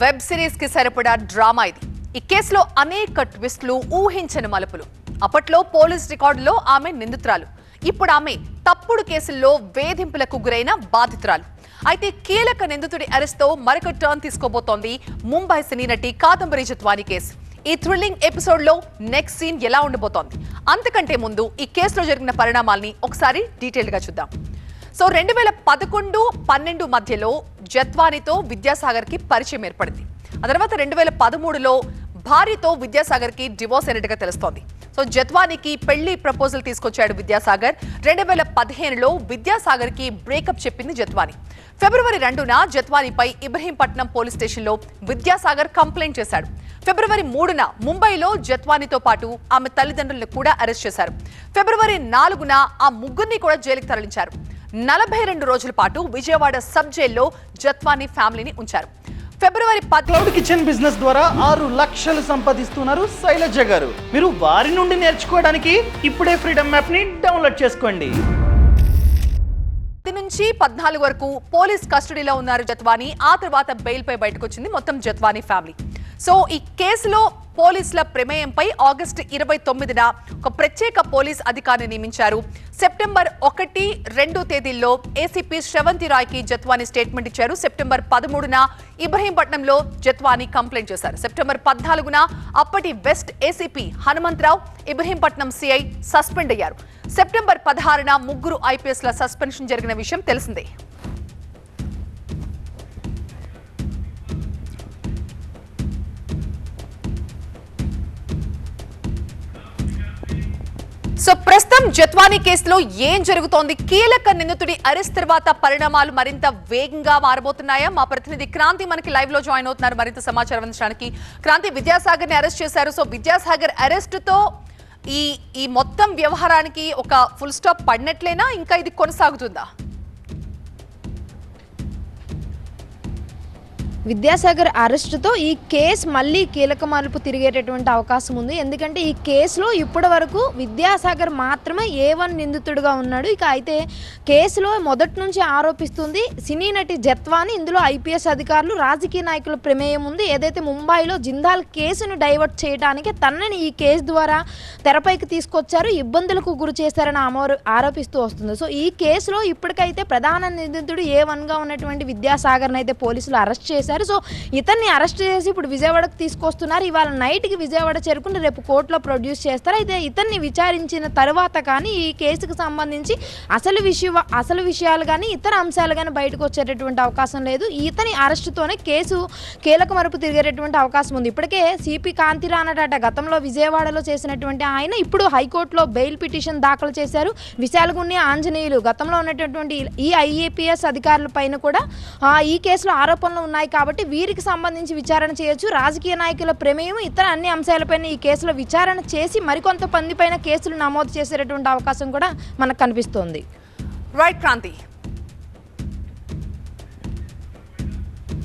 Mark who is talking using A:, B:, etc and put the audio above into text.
A: Web సిరీస్కి సరిపడా drama ఇది. ఈ కేసులో అనేక ట్విస్టులు ఊహించని మలుపులు. అప్పట్లో పోలీస్ రికార్డులో ఆమె నిందితురాలు. ఇప్పుడు ఆమె తప్పుడు కేసుల్లో వేధింపులకు గురైన బాధితురాలు. అయితే కీలక నిందితుడి అరెస్ట్తో మరొక టర్న్ తీసుకోబోతోంది ముంబై సినీ నటి కాదంబరి జత్వాని కేసు. ఈ థ్రిల్లింగ్ ఎపిసోడ్లో నెక్స్ట్ సీన్ ఎలా ఉండబోతోంది? అంతకంటే ముందు ఈ కేసులో జరిగిన పరిణామాల్ని ఒకసారి డీటెయిల్గా చూద్దాం. సో రెండు వేల పదకొండు పన్నెండు మధ్యలో జత్వానితో విద్యాసాగర్కి పరిచయం ఏర్పడింది. ఆ తర్వాత రెండు వేల పదమూడులో భార్యతో విద్యాసాగర్కి డివోర్స్ అయినట్టుగా తెలుస్తోంది. సో జత్వానికి పెళ్ళి ప్రపోజల్ తీసుకొచ్చాడు విద్యాసాగర్. రెండు వేల పదిహేనులో విద్యాసాగర్కి బ్రేకప్ చెప్పింది జత్వాని. ఫిబ్రవరి రెండున జత్వానిపై ఇబ్రహీంపట్నం పోలీస్ స్టేషన్లో విద్యాసాగర్ కంప్లైంట్ చేశాడు. ఫిబ్రవరి మూడున ముంబైలో జత్వానితో పాటు ఆమె తల్లిదండ్రులను కూడా అరెస్ట్ చేశారు. ఫిబ్రవరి నాలుగున ఆ ముగ్గురిని కూడా జైలుకి తరలించారు. నలభై రెండు రోజుల పాటు విజయవాడ సబ్ జైల్లో జత్వాని ఫ్యామిలీని ఉంచారు. ఫిబ్రవరి
B: క్లౌడ్ కిచెన్ బిజినెస్ ద్వారా ఆరు లక్షలు సంపాదిస్తున్నారు శైలజ గారు. మీరు వారి నుండి నేర్చుకోవడానికి ఇప్పుడే ఫ్రీడమ్ యాప్ని డౌన్లోడ్ చేసుకోండి.
A: నుంచి పద్నాలుగు వరకు పోలీస్ కస్టడీలో ఉన్నారు జత్వాని ఆ తర్వాత బెయిల్ పై బయటకు వచ్చింది మొత్తం జత్వాని ఫ్యామిలీ. సో ఈ కేసులో పోలీసుల ప్రమేయంపై ఆగస్టు ఇరవై తొమ్మిదిన ఒక ప్రత్యేక పోలీస్ అధికారిని నియమించారు. సెప్టెంబర్ ఒకటి రెండు తేదీల్లో ఏసీపీ శ్రవంతి రాయ్కి జత్వాని స్టేట్మెంట్ ఇచ్చారు. సెప్టెంబర్ పదమూడున ఇబ్రహీంపట్నంలో జత్వాని కంప్లైంట్ చేశారు. సెప్టెంబర్ పద్నాలుగున అప్పటి west ACP Hanumantha Rao Ibrahimpatnam CI suspend అయ్యారు. సెప్టెంబర్ పదహారున ముగ్గురు ఐపీఎస్ల సస్పెన్షన్ జరిగిన విషయం తెలిసిందే. సో ప్రస్తుతం జత్వానీ కేసులో ఏం జరుగుతోంది? కీలక నిందితుడి అరెస్ట్ తర్వాత పరిణామాలు మరింత వేగంగా మారబోతున్నాయా? మా ప్రతినిధి క్రాంతి మనకి లైవ్లో జాయిన్ అవుతున్నారు. మరింత సమాచారం అందించడానికి క్రాంతి విద్యాసాగర్ని అరెస్ట్ చేశారు. సో విద్యాసాగర్ అరెస్ట్తో ఈ ఈ మొత్తం వ్యవహారానికి ఒక ఫుల్ స్టాప్ పడినట్లేనా? ఇంకా ఇది కొనసాగుతుందా?
C: విద్యాసాగర్ అరెస్టుతో ఈ కేసు మళ్ళీ కీలక మలుపు తిరిగేటటువంటి అవకాశం ఉంది. ఎందుకంటే ఈ కేసులో ఇప్పటి వరకు విద్యాసాగర్ మాత్రమే ఏ వన్ నిందితుడిగా ఉన్నాడు. ఇక అయితే కేసులో మొదటి నుంచి ఆరోపిస్తుంది సినీ నటి జత్వాని. ఇందులో ఐపీఎస్ అధికారులు రాజకీయ నాయకుల ప్రమేయం ఉంది. ఏదైతే ముంబైలో జిందాల్ కేసును డైవర్ట్ చేయడానికి తనని ఈ కేసు ద్వారా తెరపైకి తీసుకొచ్చారు ఇబ్బందులకు గురి చేశారని ఆరోపిస్తూ వస్తుంది. సో ఈ కేసులో ఇప్పటికైతే ప్రధాన నిందితుడు ఏ వన్గా ఉన్నటువంటి విద్యాసాగర్ని అయితే పోలీసులు అరెస్ట్ చేసి చేశారు. సో ఇతన్ని అరెస్ట్ చేసి ఇప్పుడు విజయవాడకు తీసుకొస్తున్నారు. ఇవాళ నైట్కి విజయవాడ చేరుకుని రేపు కోర్టులో ప్రొడ్యూస్ చేస్తారు. అయితే ఇతన్ని విచారించిన తర్వాత కానీ ఈ కేసుకు సంబంధించి అసలు విషయ అసలు విషయాలు కానీ ఇతర అంశాలు కానీ బయటకు వచ్చేటటువంటి అవకాశం లేదు. ఇతని అరెస్టుతోనే కేసు కీలక మరుపు తిరిగేటటువంటి అవకాశం ఉంది. ఇప్పటికే సిపి కాంతిరానట గతంలో విజయవాడలో చేసినటువంటి ఆయన ఇప్పుడు హైకోర్టులో బెయిల్ పిటిషన్ దాఖలు చేశారు. విశాలగుని ఆంజనేయులు గతంలో ఉన్నటువంటి ఈ ఐఏపీఎస్ అధికారుల పైన కూడా ఈ కేసులో ఆరోపణలు ఉన్నాయి కాబట్టి వీరికి సంబంధించి విచారణ చేయొచ్చు. రాజకీయ నాయకుల ప్రమేయం ఇతర అన్ని అంశాలపైన ఈ కేసులో విచారణ చేసి మరికొంత మంది పైన కేసులు నమోదు చేసేటటువంటి అవకాశం కూడా మనకు కనిపిస్తోంది.
A: రైట్ క్రాంతి.